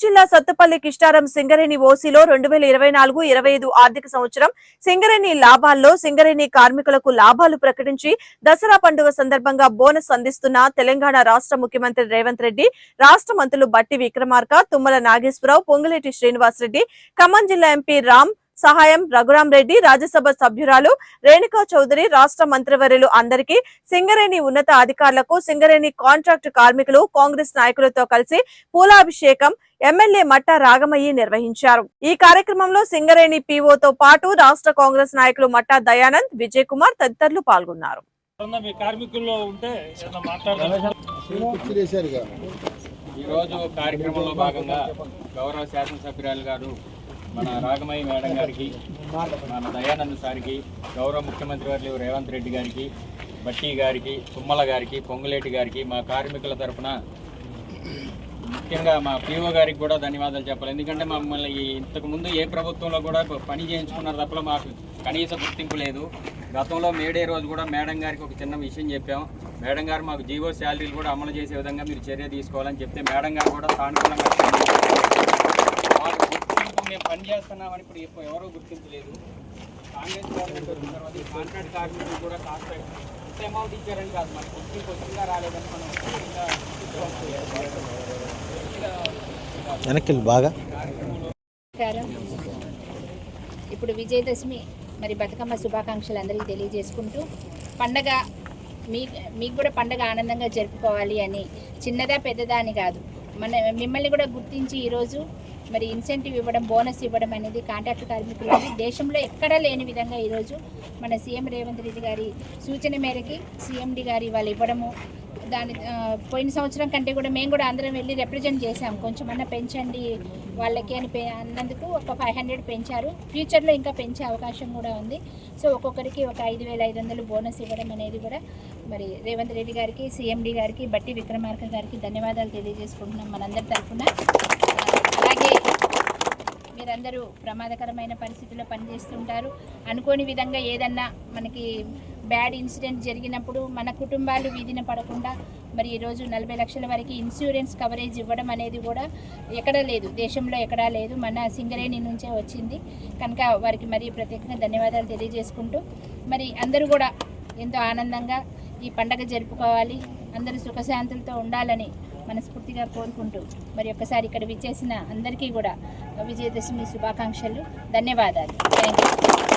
జిల్లా సత్తుపల్లి కిష్టారం సింగరేణి ఓసీలో రెండు వేల ఇరవై నాలుగు ఇరవై ఐదు ఆర్థిక సంవత్సరం సింగరేణి లాభాల్లో సింగరేణి కార్మికులకు లాభాలు ప్రకటించి దసరా పండుగ సందర్భంగా బోనస్ అందిస్తున్న తెలంగాణ రాష్ట్ర ముఖ్యమంత్రి రేవంత్ రెడ్డి రాష్ట్ర మంత్రులు బట్టి విక్రమార్క తుమ్మల నాగేశ్వరరావు పొంగులేటి శ్రీనివాసరెడ్డి ఖమ్మం జిల్లా ఎంపీ రామ్ సహాయం రఘురాం రెడ్డి రాజ్యసభ సభ్యురాలు రేణుకా చౌదరి రాష్ట్ర మంత్రివర్యులు అందరికీ సింగరేణి ఉన్నత అధికారులకు సింగరేణి కాంట్రాక్ట్ కార్మికులు కాంగ్రెస్ నాయకులతో కలిసి పూలాభిషేకం ఎమ్మెల్యే మట్టా రాగమయ్యి నిర్వహించారు. ఈ కార్యక్రమంలో సింగరేణి పీఓతో పాటు రాష్ట్ర కాంగ్రెస్ నాయకులు మట్టా దయానంద్ విజయ్ కుమార్ తదితరులు పాల్గొన్నారు. మీ కార్మికుల్లో ఉంటే ఈరోజు కార్యక్రమంలో భాగంగా గౌరవ శాసనసభ్యురాలు గారు మన రాగమయ్య మేడం గారికి మన దయానంద్ సార్కి గౌరవ ముఖ్యమంత్రి వర్యులు రేవంత్ రెడ్డి గారికి బట్టి గారికి తుమ్మల గారికి పొంగులేటి గారికి మా కార్మికుల తరఫున ముఖ్యంగా మా పీఓ గారికి కూడా ధన్యవాదాలు చెప్పాలి. ఎందుకంటే మమ్మల్ని ఈ ఏ ప్రభుత్వంలో కూడా పని చేయించుకున్నారు తప్ప మాకు కనీస గుర్తింపు లేదు. గతంలో మేడే రోజు కూడా మేడం గారికి ఒక చిన్న విషయం చెప్పాం. మేడం గారు మాకు జీవో శాలరీలు కూడా అమలు చేసే విధంగా మీరు చర్య తీసుకోవాలని చెప్తే మేడం గారు కూడా సానుకూలంగా మాకు గుర్తింపు మేము పని చేస్తున్నామని ఇప్పుడు ఎవరూ గుర్తించలేదు. కాంగ్రెస్ గవర్నమెంట్ వచ్చిన తర్వాత ఈ కాంట్రాక్ట్ కార్మికులు కూడా కాస్త ఎంత అమౌంట్ ఇచ్చారని కాదు మనకు గుర్తింపు వచ్చిందా రాలేదని మనం వెనక్కి బాగా. నమస్కారం. ఇప్పుడు విజయదశమి మరి బతుకమ్మ శుభాకాంక్షలు అందరికీ తెలియజేసుకుంటూ పండగ మీ మీకు కూడా పండగ ఆనందంగా జరుపుకోవాలి అని చిన్నదా పెద్దదా అని కాదు. మన మిమ్మల్ని కూడా గుర్తించి ఈరోజు మరి ఇన్సెంటివ్ ఇవ్వడం బోనస్ ఇవ్వడం అనేది కాంట్రాక్ట్ కార్మికులకి దేశంలో ఎక్కడా లేని విధంగా ఈరోజు మన సీఎం రేవంత్ రెడ్డి గారి సూచన మేరకి సీఎండి గారి వాళ్ళు ఇవ్వడము దాని పోయిన సంవత్సరం కంటే కూడా మేము కూడా అందరం వెళ్ళి రిప్రజెంట్ చేసాం కొంచెమన్నా పెంచండి వాళ్ళకి అని పె- అన్నందుకు ఒక ఫైవ్ హండ్రెడ్ పెంచారు. ఫ్యూచర్లో ఇంకా పెంచే అవకాశం కూడా ఉంది. సో ఒక్కొక్కరికి ఒక ఐదు వేల ఐదు వందలు బోనస్ ఇవ్వడం అనేది కూడా మరి రేవంత్ రెడ్డి గారికి సీఎండి గారికి బట్టి విక్రమార్క గారికి ధన్యవాదాలు తెలియజేసుకుంటున్నాం మనందరి తరఫున. మీరందరూ ప్రమాదకరమైన పరిస్థితుల్లో పనిచేస్తుంటారు. అనుకోని విధంగా ఏదన్నా మనకి బ్యాడ్ ఇన్సిడెంట్ జరిగినప్పుడు మన కుటుంబాలు వీధిన పడకుండా మరి ఈరోజు నలభై లక్షల వరకు ఇన్సూరెన్స్ కవరేజ్ ఇవ్వడం అనేది కూడా ఎక్కడా లేదు. దేశంలో ఎక్కడా లేదు. మన సింగరేణి నుంచే వచ్చింది. కనుక వారికి మరి ప్రత్యేకంగా ధన్యవాదాలు తెలియజేసుకుంటూ మరి అందరూ కూడా ఎంతో ఆనందంగా ఈ పండగ జరుపుకోవాలి. అందరూ సుఖశాంతులతో ఉండాలని మనస్ఫూర్తిగా కోరుకుంటూ మరి ఒక్కసారి ఇక్కడ విచ్చేసిన అందరికీ కూడా విజయదశమి శుభాకాంక్షలు. ధన్యవాదాలు. Thank you